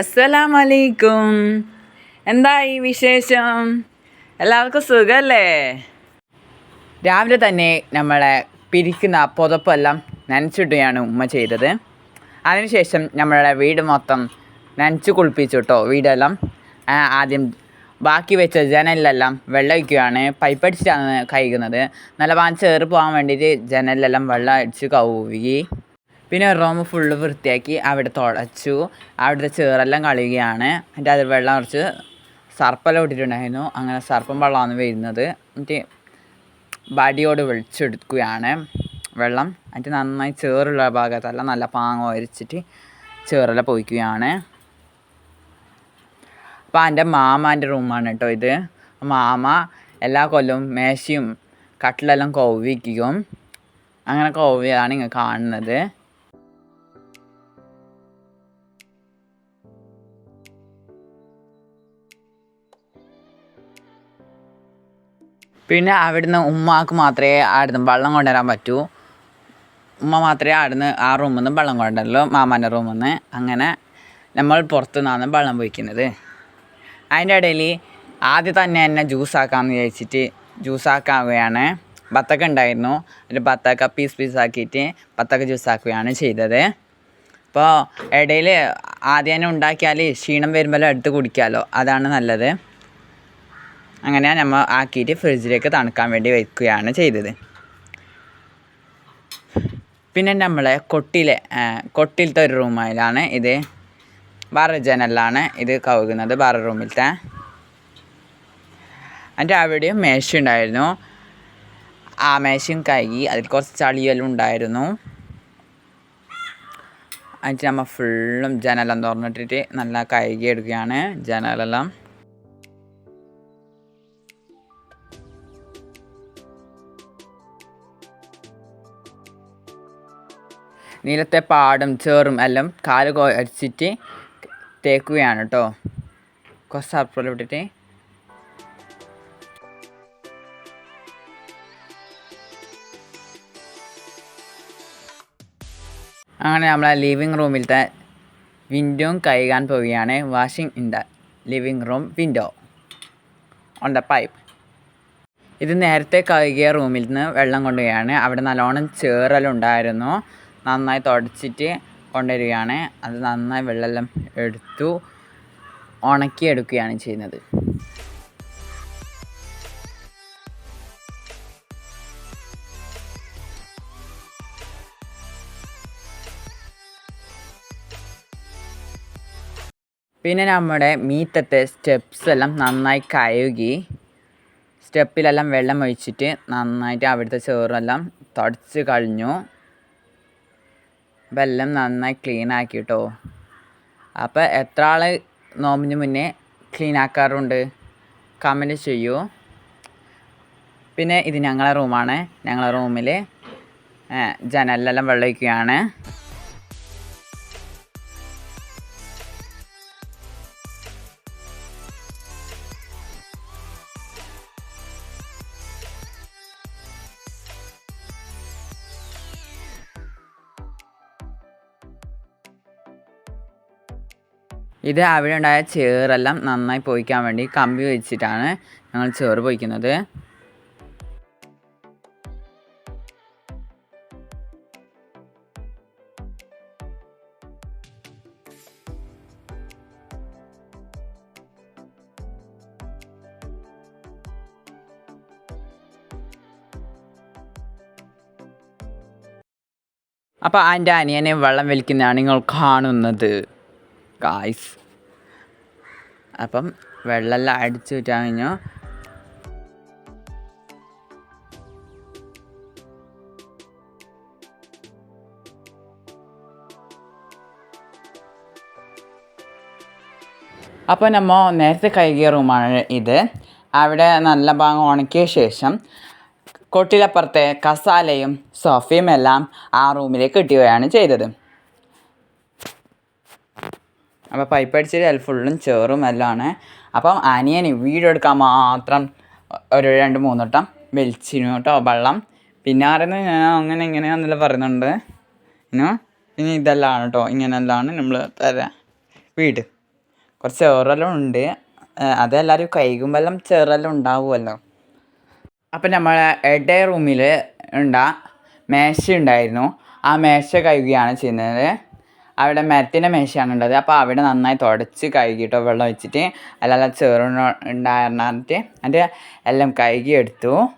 അസ്സലാമലൈക്കും. എന്തായി വിശേഷം? എല്ലാവർക്കും സുഖമല്ലേ രാവിലെ തന്നെ നമ്മളെ പിരിക്കുന്ന പുതപ്പെല്ലാം നനച്ചിടുകയാണ് ഉമ്മ ചെയ്തത്. അതിനുശേഷം നമ്മളെ വീട് മൊത്തം നനച്ച് കുളിപ്പിച്ചു കേട്ടോ വീടെല്ലാം. ആദ്യം ബാക്കി വെച്ച ജനലിലെല്ലാം വെള്ളം ഒഴിക്കുകയാണ്. പൈപ്പ് അടിച്ചിട്ടാണ് കഴിക്കുന്നത് നല്ല പാൻ ചേറ് പോകാൻ വേണ്ടിയിട്ട് ജനലിലെല്ലാം വെള്ളം അടിച്ച് കഴുകി പിന്നെ റൂം ഫുള്ള് വൃത്തിയാക്കി അവിടെ തുടച്ചു. അവിടുത്തെ ചേറെല്ലാം കളയുകയാണ് എന്നിട്ട് അതിൽ വെള്ളം കുറച്ച് സർപ്പെല്ലാം ഇട്ടിട്ടുണ്ടായിരുന്നു. അങ്ങനെ സർപ്പം വെള്ളമാണ് വരുന്നത്. എന്നിട്ട് വടിയോട് വെളിച്ചെടുക്കുകയാണ് വെള്ളം. എന്നിട്ട് നന്നായി ചേറുള്ള ഭാഗത്തെല്ലാം നല്ല പാങ്ങ ഒരച്ചിട്ട് ചേറെല്ലാം പൊയ്ക്കുകയാണ്. അപ്പോൾ എന്റെ മാമാന്റെ റൂമാണ് കേട്ടോ ഇത്. മാമ എല്ലാ കൊല്ലവും മേശയും കട്ടിലെല്ലാം കോവിക്കും അങ്ങനെ കോവിയാണ് ഇങ്ങനെ കാണുന്നത്. പിന്നെ അവിടുന്ന് ഉമ്മാക്ക് മാത്രമേ അവിടുന്ന് വെള്ളം കൊണ്ടുവരാൻ പറ്റൂ. ഉമ്മ മാത്രമേ അവിടുന്ന് ആ റൂമിൽ നിന്ന് വെള്ളം കൊണ്ടല്ലോ മാമാന്റെ റൂമിൽ നിന്ന് അങ്ങനെ നമ്മൾ പുറത്തു നിന്നാണ് വെള്ളം പൊയ്ക്കുന്നത് അതിന്റെ ഇടയിൽ ആദ്യം തന്നെ എന്നെ ജ്യൂസാക്കാമെന്ന് വിചാരിച്ചിട്ട് ജ്യൂസാക്കാവുകയാണ് ബത്തക്ക ഉണ്ടായിരുന്നു. ഒരു ബത്തക്ക പീസ് പീസ് ആക്കിയിട്ട് ബത്തക്ക ജ്യൂസാക്കുകയാണ് ചെയ്തത്. അപ്പോൾ ഇടയിൽ ആദ്യം തന്നെ ഉണ്ടാക്കിയാൽ ക്ഷീണം വരുമ്പോൾ എടുത്ത് കുടിക്കാമല്ലോ അതാണ് നല്ലത്. അങ്ങനെ നമ്മൾ ആക്കിയിട്ട് ഫ്രിഡ്ജിലേക്ക് തണുക്കാൻ വേണ്ടി വയ്ക്കുകയാണ് ചെയ്തത്. പിന്നെ നമ്മളെ കൊട്ടിലെ കൊട്ടിലത്തെ ഒരു റൂമിലാണ് ഇത്. വേറെ ജനലാണ് ഇത് കവുകുന്നത് വേറെ റൂമിലത്തെ എന്റെ അവിടെയും മേശ ഉണ്ടായിരുന്നു. ആ മേശയും കഴുകി അതിൽ കുറച്ച് ചളിയെല്ലാം ഉണ്ടായിരുന്നു. എന്നിട്ട് നമ്മൾ ഫുള്ളും ജനലെല്ലാം തുറന്നിട്ടിട്ട് നല്ല കഴുകി എടുക്കുകയാണ് ജനലെല്ലാം. നീലത്തെ പാടും ചേറും എല്ലാം കാൽ അടിച്ചിട്ട് തേക്കുകയാണ് കേട്ടോ കുറച്ച് സർപ്പുറം ഇട്ടിട്ട്. അങ്ങനെ നമ്മളെ ലിവിങ് റൂമിലത്തെ വിൻഡോയും കഴുകാൻ പോവുകയാണ്. Washing in the living room window on the pipe ഇത് നേരത്തെ കഴുകിയ റൂമിൽ നിന്ന് വെള്ളം കൊണ്ടുപോവുകയാണ്. അവിടെ നല്ലോണം ചേറലുണ്ടായിരുന്നു. നന്നായി തുടച്ചിട്ട് കൊണ്ടുവരികയാണ്. അത് നന്നായി വെള്ളമെല്ലാം എടുത്തു ഉണക്കി എടുക്കുകയാണ് ചെയ്യുന്നത്. പിന്നെ നമ്മുടെ മീറ്റത്തെ സ്റ്റെപ്സ് എല്ലാം നന്നായി കഴുകി സ്റ്റെപ്പിലെല്ലാം വെള്ളം ഒഴിച്ചിട്ട് നന്നായിട്ട് അവിടുത്തെ ചോറെല്ലാം തുടച്ച് കളഞ്ഞു. അപ്പം എല്ലാം നന്നായി ക്ലീൻ ആക്കി കേട്ടോ അപ്പോൾ എത്ര ആൾ നോമിന് മുന്നേ ക്ലീൻ ആക്കാറുണ്ട്? കമന്റ് ചെയ്യൂ. പിന്നെ ഇത് ഞങ്ങളെ റൂമാണ് ഞങ്ങളെ റൂമിൽ ജനലെല്ലാം വെള്ളം ഇത് അവിടെ ഉണ്ടായ ചേറെല്ലാം നന്നായി പൊയ്ക്കാൻ വേണ്ടി കമ്പി വെച്ചിട്ടാണ് ഞങ്ങൾ ചേറ് പൊയ്ക്കുന്നത്. അപ്പോൾ എന്റെ അനിയനെ വെള്ളം വലിക്കുന്നതാണ് നിങ്ങൾ കാണുന്നത്. ഗായ്സ് അപ്പം വെള്ളമെല്ലാം അടിച്ചു വിറ്റാൻ കഴിഞ്ഞു? അപ്പോൾ നമ്മൾ നേരത്തെ കഴുകിയ റൂമാണ് ഇത്. അവിടെ നല്ല ഭാഗം ഉണക്കിയ ശേഷം കൊട്ടിലപ്പുറത്തെ കസാലയും സോഫയും എല്ലാം ആ റൂമിലേക്ക് ഇട്ടുകയാണ് ചെയ്തത്. അപ്പോൾ പൈപ്പ് അടിച്ചിട്ട് ഫുള്ളും ചേറും എല്ലാം ആണ്. അപ്പം അനിയന് വീഡിയോ എടുക്കാൻ മാത്രം ഒരു രണ്ട് മൂന്ന് വട്ടം വലിച്ചിരുന്നു കേട്ടോ വെള്ളം. പിന്നെ ആരെന്ന് ഞാൻ അങ്ങനെ ഇങ്ങനെയാണെന്നെല്ലാം പറയുന്നുണ്ട്. ഇനി ഇതെല്ലാം കേട്ടോ. ഇങ്ങനെയെല്ലാം നമ്മൾ തരാം. വീട്. കുറച്ച് ചേറെല്ലാം ഉണ്ട്. അതെല്ലാവരും കൈകുമ്പെല്ലാം ചേറെല്ലാം ഉണ്ടാവുമല്ലോ. അപ്പം നമ്മളെ എഡേ റൂമിൽ ഉണ്ടാ മേശ ഉണ്ടായിരുന്നു. ആ മേശ കഴുകുകയാണ് ചെയ്യുന്നത്. അവിടെ മരത്തിന്റെ മേശയാണ് ഉള്ളത്. അപ്പോൾ അവിടെ നന്നായി തുടച്ച് കഴുകിയിട്ടോ വെള്ളം ഒഴിച്ചിട്ട് അല്ലാതെ ചെറുണ ഉണ്ടായിരുന്നിട്ട് അതിന്റെ എല്ലാം കഴുകി എടുത്തു.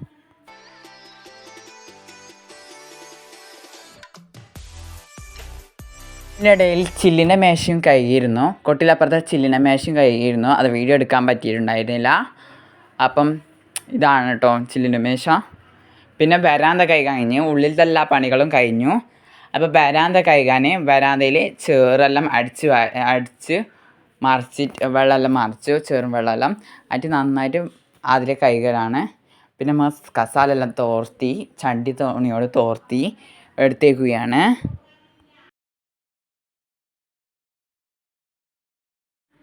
ഇതിനിടയിൽ ചില്ലിന്റെ മേശയും കഴുകിയിരുന്നു. കൊട്ടിലപ്പുറത്തെ ചില്ലിന്റെ മേശയും കഴുകിയിരുന്നു. അത് വീഡിയോ എടുക്കാൻ പറ്റിയിട്ടുണ്ടായിരുന്നില്ല. അപ്പം ഇതാണ് കേട്ടോ ചില്ലിന്റെ മേശ. പിന്നെ വരാന്ത കൈ കഴിഞ്ഞു. ഉള്ളിലത്തെ എല്ലാ പണികളും കഴിഞ്ഞു. അപ്പോൾ വരാന്ത കഴുകാൻ വരാന്തയിൽ ചേറെല്ലാം അടിച്ച് അടിച്ച് മറിച്ചിട്ട് വെള്ളമെല്ലാം മറിച്ചു ചേറും വെള്ളമെല്ലാം അതിട്ട് നന്നായിട്ട് അതിൽ കൈകളാണ്. പിന്നെ നമ്മൾ കസാലെല്ലാം തോർത്തി ചണ്ടി തോണിയോട് തോർത്തി എടുത്തേക്കുകയാണ്.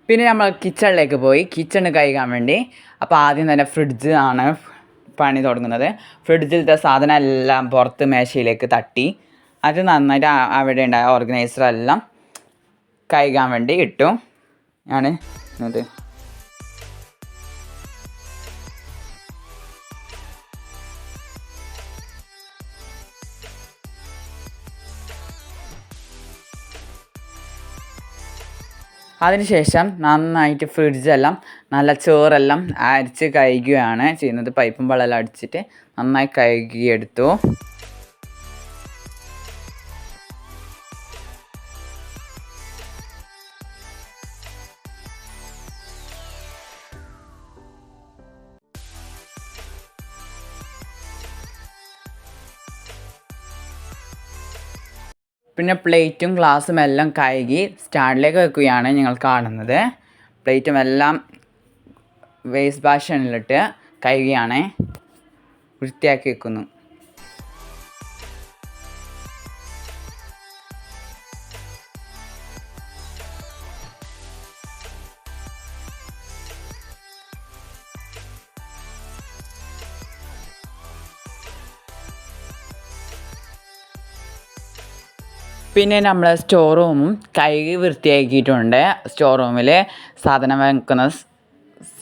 പിന്നെ നമ്മൾ കിച്ചണിലേക്ക് പോയി. കിച്ചണ് കഴുകാൻ വേണ്ടി. അപ്പോൾ ആദ്യം തന്നെ ഫ്രിഡ്ജ് ആണ് പണി തുടങ്ങുന്നത്. ഫ്രിഡ്ജിലത്തെ സാധനം എല്ലാം പുറത്ത് മേശയിലേക്ക് തട്ടി. അത് നന്നായിട്ട് അവിടെ ഉണ്ടായ ഓർഗനൈസറെല്ലാം കഴുകാൻ വേണ്ടി ഇട്ടു. ആണ് ഇത് അതിനുശേഷം നന്നായിട്ട് ഫ്രിഡ്ജെല്ലാം നല്ല ചോറെല്ലാം അരിച്ച് കഴുകുകയാണ് ചെയ്യുന്നത്. പൈപ്പും വെള്ളമെല്ലാം അടിച്ചിട്ട് നന്നായി കഴുകിയെടുത്തു. പിന്നെ പ്ലേറ്റും ഗ്ലാസ്സും എല്ലാം കഴുകി സ്റ്റാൻഡിലേക്ക് വെക്കുകയാണ് ഞങ്ങൾ കാണുന്നത്. പ്ലേറ്റും എല്ലാം വേസ്റ്റ് ബാഷനിലിട്ട് കഴുകിയാണ് വൃത്തിയാക്കി വെക്കുന്നു. പിന്നെ നമ്മൾ സ്റ്റോർ റൂമും കഴുകി വൃത്തിയാക്കിയിട്ടുണ്ട്. സ്റ്റോർ റൂമിൽ സാധനം വെക്കുന്ന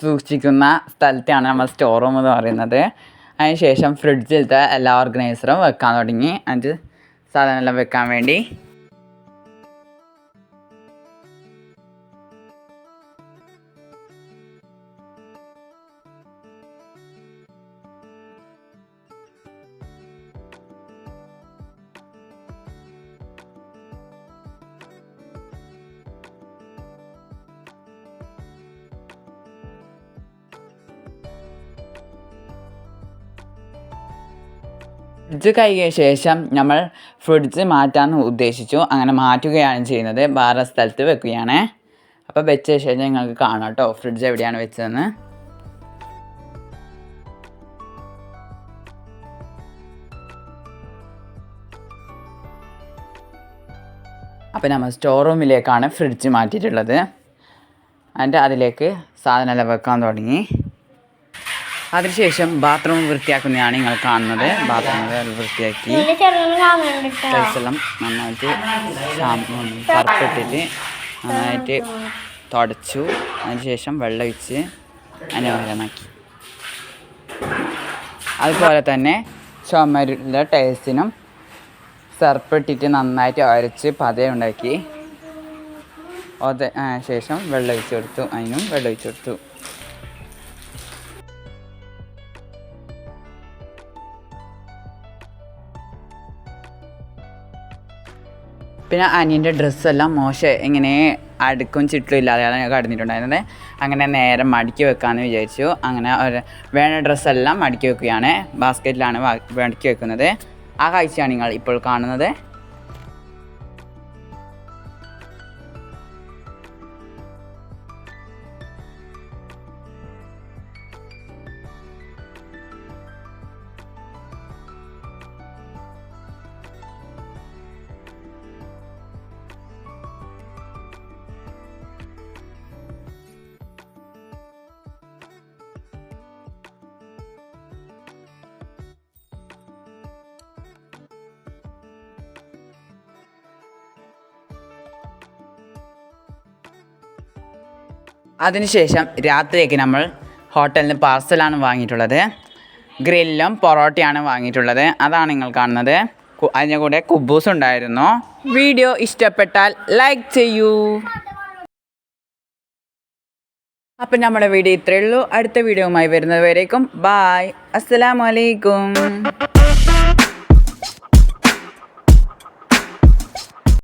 സൂക്ഷിക്കുന്ന സ്ഥലത്താണ് നമ്മൾ സ്റ്റോർ റൂം എന്ന് പറയുന്നത്. അതിന് ശേഷം ഫ്രിഡ്ജിലത്തെ എല്ലാ ഓർഗനൈസറും വെക്കാൻ തുടങ്ങി. അതിന്റെ സാധനമെല്ലാം വെക്കാൻ വേണ്ടി ഫ്രിഡ്ജ് കഴുകിയ ശേഷം നമ്മൾ ഫ്രിഡ്ജ് മാറ്റാമെന്ന് ഉദ്ദേശിച്ചു. അങ്ങനെ മാറ്റുകയാണ് ചെയ്യുന്നത്. വേറെ സ്ഥലത്ത് വെക്കുകയാണ്. അപ്പോൾ വെച്ച ശേഷം നിങ്ങൾക്ക് കാണാം കേട്ടോ. ഫ്രിഡ്ജ് എവിടെയാണ് വെച്ചതെന്ന്. അപ്പോൾ നമ്മൾ സ്റ്റോർ റൂമിലേക്കാണ് ഫ്രിഡ്ജ് മാറ്റിയിട്ടുള്ളത്. അതിന്റെ അതിലേക്ക് സാധനമെല്ലാം വെക്കാൻ തുടങ്ങി. അതിനുശേഷം ബാത്റൂം വൃത്തിയാക്കുന്നതാണ് നിങ്ങൾ കാണുന്നത്. ബാത്റൂം വൃത്തിയാക്കി. ടൈൽസെല്ലാം നന്നായിട്ട് കറുപ്പിട്ടിട്ട് നന്നായിട്ട് തുടച്ചു. അതിനുശേഷം വെള്ളമൊഴിച്ച് മനോഹരമാക്കി അതുപോലെ തന്നെ ചുമരുടെ ടൈൽസിനും സർപ്പിട്ടിട്ട് നന്നായിട്ട് അരച്ച് പതയുണ്ടാക്കി അത് ശേഷം വെള്ളമൊഴിച്ച് കൊടുത്തു. അതിനും വെള്ളമൊഴിച്ച് കൊടുത്തു. പിന്നെ അനിയന്റെ ഡ്രസ്സെല്ലാം മോശം എങ്ങനെ അടുക്കും ചിട്ടും ഇല്ലാതെയാണ് കടന്നിട്ടുണ്ടായിരുന്നത്. അങ്ങനെ നേരെ മടക്കി വെക്കാമെന്ന് വിചാരിച്ചു. അങ്ങനെ ഒരു വേണ്ട ഡ്രസ്സെല്ലാം മടക്കി വെക്കുകയാണ്. ബാസ്ക്കറ്റിലാണ് മടക്കി വെക്കുന്നത്. ആ കാഴ്ചയാണ് നിങ്ങൾ ഇപ്പോൾ കാണുന്നത്. അതിനുശേഷം രാത്രിയൊക്കെ നമ്മൾ ഹോട്ടലിൽ നിന്ന് പാർസലാണ് വാങ്ങിയിട്ടുള്ളത്. ഗ്രില്ലും പൊറോട്ടയാണ് വാങ്ങിയിട്ടുള്ളത്. അതാണ് നിങ്ങൾ കാണുന്നത്. അതിന്റെ കൂടെ കുബൂസ് ഉണ്ടായിരുന്നു. വീഡിയോ ഇഷ്ടപ്പെട്ടാൽ ലൈക്ക് ചെയ്യൂ. അപ്പം നമ്മുടെ വീഡിയോ ഇത്രയേ ഉള്ളൂ. അടുത്ത വീഡിയോയുമായി വരുന്നത് വരേക്കും ബായ് അസ്സലാമലൈക്കും